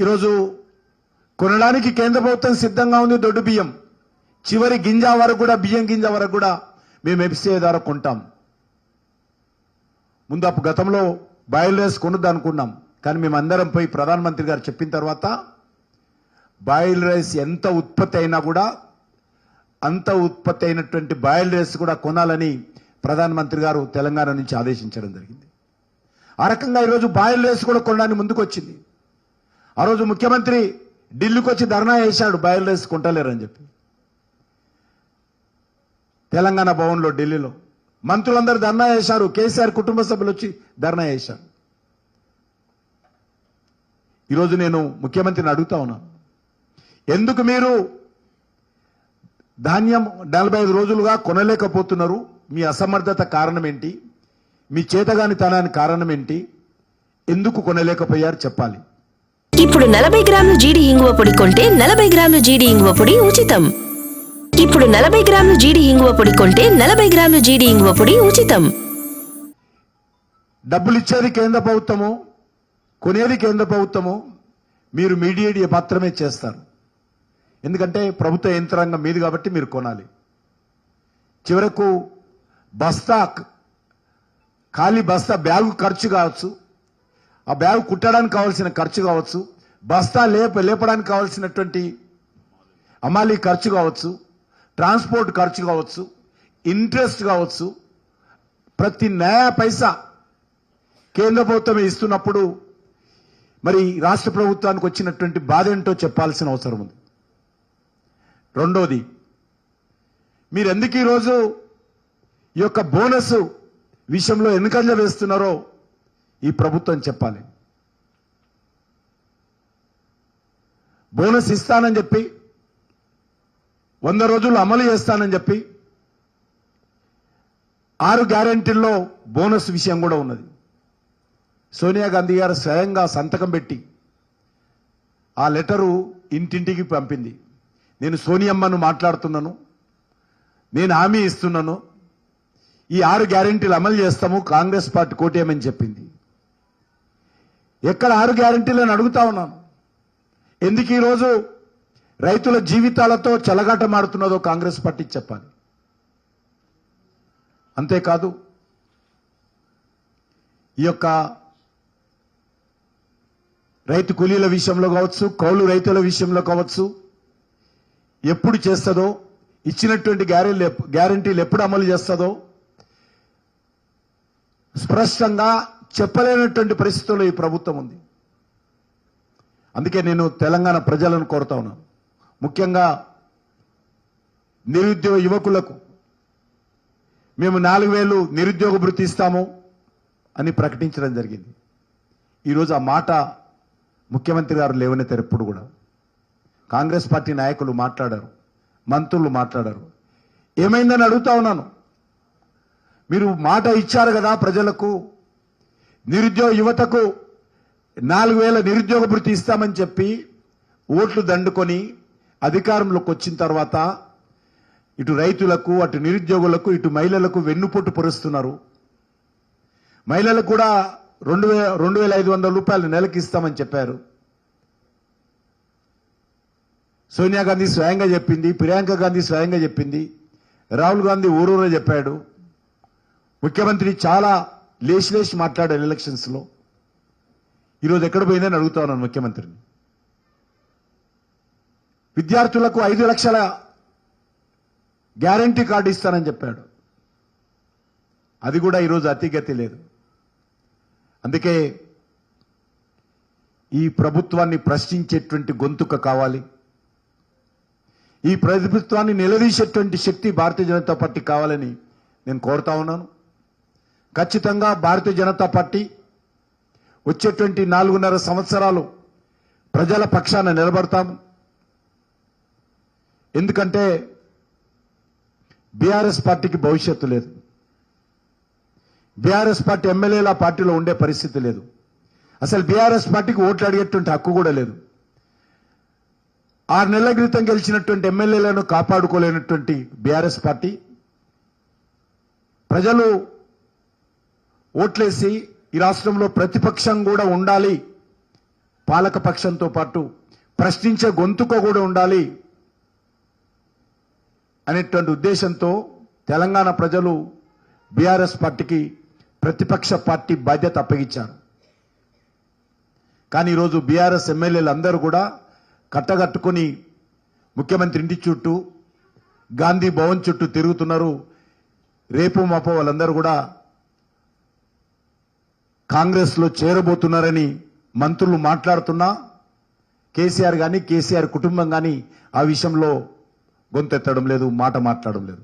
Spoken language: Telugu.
ఈరోజు కొనడానికి కేంద్ర ప్రభుత్వం సిద్ధంగా ఉంది దొడ్డు బియ్యం. చివరి గింజ వరకు కూడా బియ్యం గింజ వరకు కూడా మేము ఎఫ్సీఐ ద్వారా కొంటాం. ముందు అప్పుడు గతంలో బాయిల్ రైస్ అనుకున్నాం. కానీ మేము అందరం పోయి ప్రధానమంత్రి గారు చెప్పిన తర్వాత బాయిల్ రైస్ ఎంత ఉత్పత్తి అయినా కూడా అంత ఉత్పత్తి అయినటువంటి బాయిల్ రైస్ కూడా కొనాలని ప్రధానమంత్రి గారు తెలంగాణ నుంచి ఆదేశించడం జరిగింది. ఆ రకంగా ఈరోజు బాయిల్ రైస్ కూడా కొనడానికి ముందుకు వచ్చింది ఆ రోజు ముఖ్యమంత్రి ఢిల్లీకి వచ్చి ధర్నా చేశాడు బయలుదేసుకుంటలేరని కొంటలేరని చెప్పి. తెలంగాణ భవన్లో ఢిల్లీలో. మంత్రులందరూ ధర్నా చేశారు కేసీఆర్ కుటుంబ సభ్యులు వచ్చి ధర్నా చేశారు. ఈరోజు నేను ముఖ్యమంత్రిని అడుగుతా ఉన్నాను ఎందుకు మీరు ధాన్యం నలభై ఐదు రోజులుగా కొనలేకపోతున్నారు? మీ అసమర్థత కారణం ఏంటి? మీ చేతగాని తనానికి కారణం ఏంటి? ఎందుకు కొనలేకపోయారు? చెప్పాలి. ఇప్పుడు నలభై గ్రాముల జీడి ఇంగువ పొడి కొంటే నలభై గ్రాముల జీడి ఇంగువ పొడి ఉచితం. ఇప్పుడు నలభై గ్రాముల జీడి ఇంగువ పొడి కొంటే నలభై గ్రాముల జీడి ఇంగువ పొడి ఉచితం. డబ్బులు ఇచ్చేది కేంద్ర ప్రభుత్వము కొనేది కేంద్ర ప్రభుత్వము మీరు మీడియేట్ మాత్రమే చేస్తారు. ఎందుకంటే ప్రభుత్వ యంత్రాంగం మీది కాబట్టి మీరు కొనాలి. చివరకు బస్తా ఖాళీ బస్తా బ్యాగు ఖర్చు కావచ్చు. ఆ బ్యాగ్ కుట్టడానికి కావాల్సిన ఖర్చు కావచ్చు బస్తా లేప లేపడానికి కావాల్సినటువంటి అమాలి ఖర్చు కావచ్చు ట్రాన్స్పోర్ట్ ఖర్చు కావచ్చు ఇంట్రెస్ట్ కావచ్చు ప్రతి న్యాయ పైసా కేంద్ర ప్రభుత్వం ఇస్తున్నప్పుడు మరి రాష్ట్ర ప్రభుత్వానికి వచ్చినటువంటి బాధ ఏంటో చెప్పాల్సిన అవసరం ఉంది. రెండోది మీరు ఎందుకు ఈరోజు ఈ యొక్క బోనస్ విషయంలో ఎన్నికల్లో వేస్తున్నారో ఈ ప్రభుత్వం చెప్పాలి. బోనస్ ఇస్తానని చెప్పి వంద రోజులు అమలు చేస్తానని చెప్పి ఆరు గ్యారెంటీల్లో బోనస్ విషయం కూడా ఉన్నది. సోనియా గాంధీ గారు స్వయంగా సంతకం పెట్టి ఆ లెటరు ఇంటింటికి పంపింది. నేను సోనియమ్మను మాట్లాడుతున్నాను నేను హామీ ఇస్తున్నాను ఈ ఆరు గ్యారెంటీలు అమలు చేస్తాము కాంగ్రెస్ పార్టీ కోటేయమని చెప్పింది. ఎక్కడ ఆరు గ్యారెంటీలను అడుగుతా ఉన్నాను. ఎందుకు ఈరోజు రైతుల జీవితాలతో చెలగాటమాడుతున్నదో కాంగ్రెస్ పార్టీ చెప్పాలి. అంతేకాదు ఈ యొక్క రైతు కూలీల విషయంలో కావచ్చు కౌలు రైతుల విషయంలో కావచ్చు ఎప్పుడు చేస్తుందో ఇచ్చినటువంటి గ్యారెంటీ గ్యారంటీలు ఎప్పుడు అమలు చేస్తుందో స్పష్టంగా చెప్పలేనటువంటి పరిస్థితుల్లో ఈ ప్రభుత్వం ఉంది. అందుకే నేను తెలంగాణ ప్రజలను కోరుతా ఉన్నాను. ముఖ్యంగా నిరుద్యోగ యువకులకు మేము నాలుగు వేలు నిరుద్యోగ భృతి ఇస్తాము అని ప్రకటించడం జరిగింది. ఈరోజు ఆ మాట ముఖ్యమంత్రి గారు లేవనెత్తారు ఎప్పుడు కూడా. కాంగ్రెస్ పార్టీ నాయకులు మాట్లాడారు మంత్రులు మాట్లాడారు. ఏమైందని అడుగుతా ఉన్నాను. మీరు మాట ఇచ్చారు కదా ప్రజలకు నిరుద్యోగ యువతకు నాలుగు వేల నిరుద్యోగ భృతి ఇస్తామని చెప్పి ఓట్లు దండుకొని అధికారంలోకి వచ్చిన తర్వాత ఇటు రైతులకు అటు నిరుద్యోగులకు ఇటు మహిళలకు వెన్నుపోటు పొరుస్తున్నారు. మహిళలకు కూడా రెండు వే రెండు వేల ఐదు వందల రూపాయలు నెలకి ఇస్తామని చెప్పారు. సోనియా గాంధీ స్వయంగా చెప్పింది ప్రియాంక గాంధీ స్వయంగా చెప్పింది రాహుల్ గాంధీ ఊరూరే చెప్పాడు. ముఖ్యమంత్రి చాలా లేచి లేచి మాట్లాడారు ఎలక్షన్స్లో. ఈరోజు ఎక్కడ పోయిందని అడుగుతా ఉన్నాను ముఖ్యమంత్రిని. విద్యార్థులకు ఐదు లక్షల గ్యారంటీ కార్డు ఇస్తానని చెప్పాడు. అది కూడా ఈరోజు అతిగతి లేదు. అందుకే ఈ ప్రభుత్వాన్ని ప్రశ్నించేటువంటి గొంతుక కావాలి. ఈ ప్రభుత్వాన్ని నిలదీసేటువంటి శక్తి భారతీయ జనతా పార్టీ కావాలని నేను కోరుతా ఉన్నాను. ఖచ్చితంగా భారతీయ జనతా పార్టీ వచ్చేటువంటి నాలుగున్నర సంవత్సరాలు ప్రజల పక్షాన నిలబడతాం. ఎందుకంటే బీఆర్ఎస్ పార్టీకి భవిష్యత్తు లేదు. బీఆర్ఎస్ పార్టీ ఎమ్మెల్యేల పార్టీలో ఉండే పరిస్థితి లేదు. అసలు బీఆర్ఎస్ పార్టీకి ఓట్లు అడిగేటువంటి హక్కు కూడా లేదు. ఆరు నెలల క్రితం గెలిచినటువంటి ఎమ్మెల్యేలను కాపాడుకోలేనటువంటి బీఆర్ఎస్ పార్టీ ప్రజలు ఓట్లేసి ఈ రాష్ట్రంలో ప్రతిపక్షం కూడా ఉండాలి. పాలకపక్షంతో పాటు ప్రశ్నించే గొంతుక కూడా ఉండాలి అనేటువంటి ఉద్దేశంతో తెలంగాణ ప్రజలు బీఆర్ఎస్ పార్టీకి ప్రతిపక్ష పార్టీ బాధ్యత అప్పగించారు. కానీ ఈరోజు బీఆర్ఎస్ ఎమ్మెల్యేలు అందరూ కూడా కట్టగట్టుకుని ముఖ్యమంత్రి ఇంటి చుట్టూ గాంధీ భవన్ చుట్టూ తిరుగుతున్నారు. రేపు మాపో వాళ్ళందరూ కూడా కాంగ్రెస్లో చేరబోతున్నారని మంత్రులు మాట్లాడుతున్నా కేసీఆర్ గాని కేసీఆర్ కుటుంబం గాని ఆ విషయంలో గొంతెత్తడం లేదు మాట మాట్లాడడం లేదు.